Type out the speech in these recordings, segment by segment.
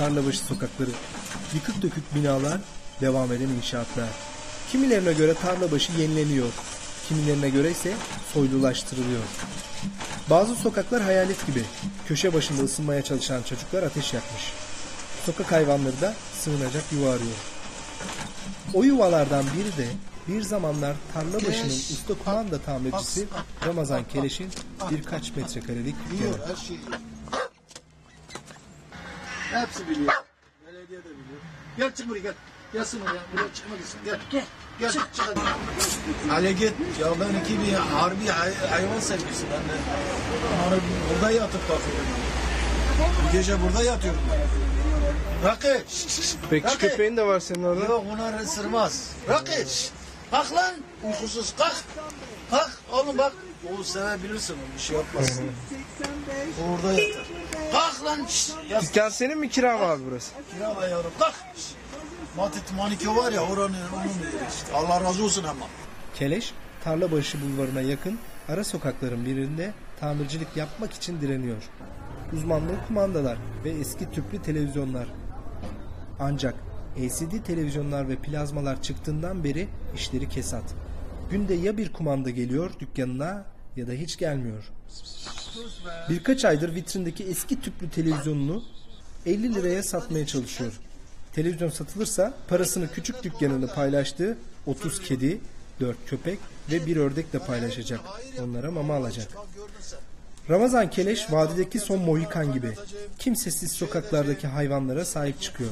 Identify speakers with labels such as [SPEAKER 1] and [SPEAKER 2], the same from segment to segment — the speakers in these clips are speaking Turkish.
[SPEAKER 1] Tarlabaşı sokakları. Yıkık dökük binalar, devam eden inşaatlar. Kimilerine göre tarlabaşı yenileniyor. Kimilerine göre ise soylulaştırılıyor. Bazı sokaklar hayalet gibi. Köşe başında ısınmaya çalışan çocuklar ateş yakmış. Sokak hayvanları da sığınacak yuva arıyor. O yuvalardan biri de bir zamanlar Tarlabaşı'nın usta kumanda tamircisi Ramazan Keleş'in birkaç metrekarelik dükkanı.
[SPEAKER 2] Hepsi biliyor. Belediye de biliyor. Gel çık buraya gel. Gelsin buraya. Buraya çıkmak için. Gel. Gel. Gel çık çık hadi. Ali git. Ya ben iki bir harbi hay- hayvan sevgisi. Ben de hani burada yatıp bakıyorum. Bir gece burada yatıyorum ben. Rakı.
[SPEAKER 1] Bekçi
[SPEAKER 2] Rakı.
[SPEAKER 1] köpeğin de var senin orada.
[SPEAKER 2] Yok onlar ısırmaz. Rakı. Kalk lan. Uykusuz kalk. Kalk oğlum bak. O sevebilirsin onu bir şey yapmaz. O Orada yatar. Kalk lan.
[SPEAKER 1] Dükkan senin mi kira mı abi burası?
[SPEAKER 2] Kirala yavrum kalk. Matit Manikyo var ya oranın onun işte. Allah razı olsun ama.
[SPEAKER 1] Keleş, Tarlabaşı bulvarına yakın ara sokakların birinde tamircilik yapmak için direniyor. Uzmanlığı kumandalar ve eski tüplü televizyonlar. Ancak LCD televizyonlar ve plazmalar çıktığından beri işleri kesat. Günde ya bir kumanda geliyor dükkanına ya da hiç gelmiyor. Birkaç aydır vitrindeki eski tüplü televizyonunu 50 liraya satmaya çalışıyor. Televizyon satılırsa parasını küçük dükkanını paylaştığı 30 kedi, 4 köpek ve bir ördekle paylaşacak. Onlara mama alacak. Ramazan Keleş vadideki son Mohikan gibi. Kimsesiz sokaklardaki hayvanlara sahip çıkıyor.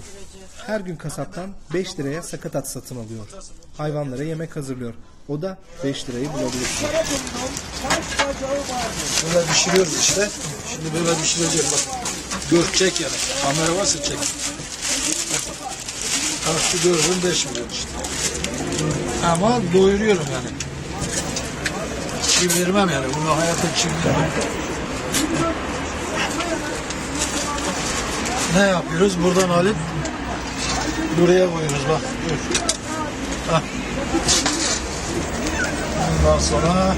[SPEAKER 1] Her gün kasaptan 5 liraya sakatat satın alıyor. Hayvanlara yemek hazırlıyor. O da 5 lirayı bulabilir.
[SPEAKER 2] Böyle pişiriyoruz işte. Şimdi böyle pişireceğim bak. Gör çek yani. Kamera varsa çek. Ha şu gördüğün 5 milyon işte. Ama doyuruyorum yani. Çiğ vermem yani. Bunu hayatım çiğ vermem. Ne yapıyoruz? Buradan alıp buraya koyuyoruz bak. Dur. Hah. Ondan sonra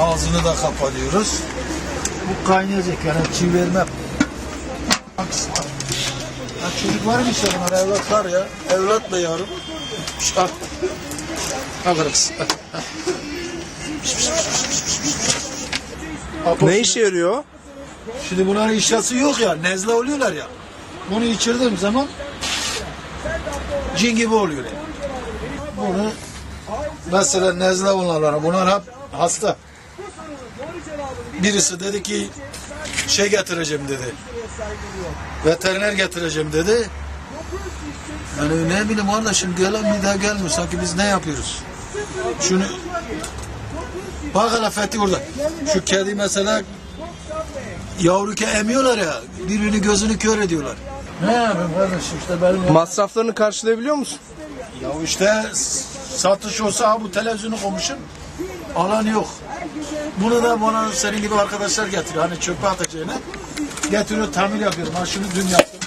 [SPEAKER 2] ağzını da kapatıyoruz. Bu kaynayacak yani çiğ vermem. Ha, çocuk var mı işte bunlar evlatlar ya. Evlat da yavrum. Şş, Al. Al kız.
[SPEAKER 1] Ne işe yarıyor?
[SPEAKER 2] Şimdi bunların işyası yok ya. Nezle oluyorlar ya. Bunu içirdiğim zaman cin gibi oluyor yani. Bunu mesela nezle olanlara bunlar hep hasta. Birisi dedi ki şey getireceğim dedi. Veteriner getireceğim dedi. Yani ne bileyim kardeşim gelen bir daha gelmiyor. Sanki biz ne yapıyoruz? Şunu Bak hele Fethi orada. Şu kedi mesela yavruken emiyorlar ya. Birbirini gözünü kör ediyorlar. Ne yapayım kardeşim işte benim
[SPEAKER 1] Masraflarını karşılayabiliyor musun?
[SPEAKER 2] ya işte satış olsa bu televizyonu koymuşum. Alan yok. Bunu da bana senin gibi arkadaşlar getiriyor. Hani çöpe atacağını. Getiriyor tamir yapıyorum. Ha şunu dün yaptım.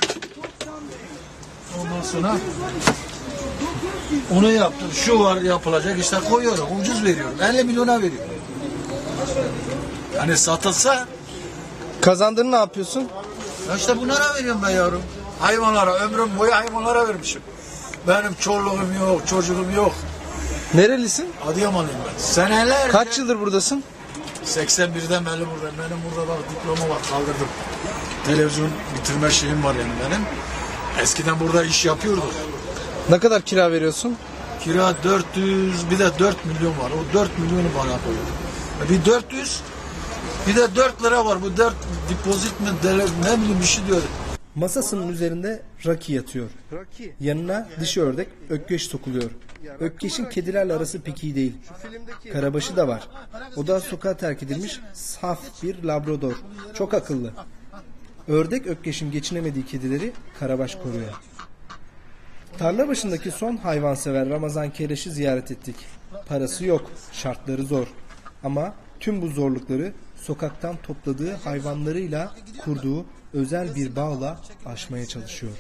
[SPEAKER 2] Ondan sonra onu yaptım. Şu var yapılacak işte koyuyorum. Ucuz veriyorum. 50 milyona veriyorum. Yani satılsa
[SPEAKER 1] Kazandığını ne yapıyorsun?
[SPEAKER 2] ya işte bunlara veriyorum ben yavrum. Hayvanlara, ömrüm boyu hayvanlara vermişim. Benim çoluğum yok, çocuğum yok.
[SPEAKER 1] Nerelisin?
[SPEAKER 2] Adıyamanlıyım ben. Seneler.
[SPEAKER 1] Kaç yıldır buradasın?
[SPEAKER 2] 81'den beri buradayım. Benim burada bak diploma var kaldırdım. Televizyon bitirme şeyim var yani benim. Eskiden burada iş yapıyorduk.
[SPEAKER 1] Ne kadar kira veriyorsun?
[SPEAKER 2] Kira 400 bir de 4 milyon var. O 4 milyonu bana koyuyor. E Bir 400 bir de 4 lira var. Bu 4 depozit mi dele- ne bileyim bir şey diyor.
[SPEAKER 1] Masasının üzerinde Raki yatıyor. Yanına dişi ördek Ökkeş sokuluyor. Ökkeş'in kedilerle arası pek iyi değil. Karabaşı da var. O da sokağa terk edilmiş saf bir labrador. Çok akıllı. Ördek Ökkeş'in geçinemediği kedileri Karabaş koruyor. Tarla başındaki son hayvansever Ramazan Keleş'i ziyaret ettik. Parası yok, şartları zor. Ama tüm bu zorlukları sokaktan topladığı hayvanlarıyla kurduğu özel bir bağla aşmaya çalışıyor.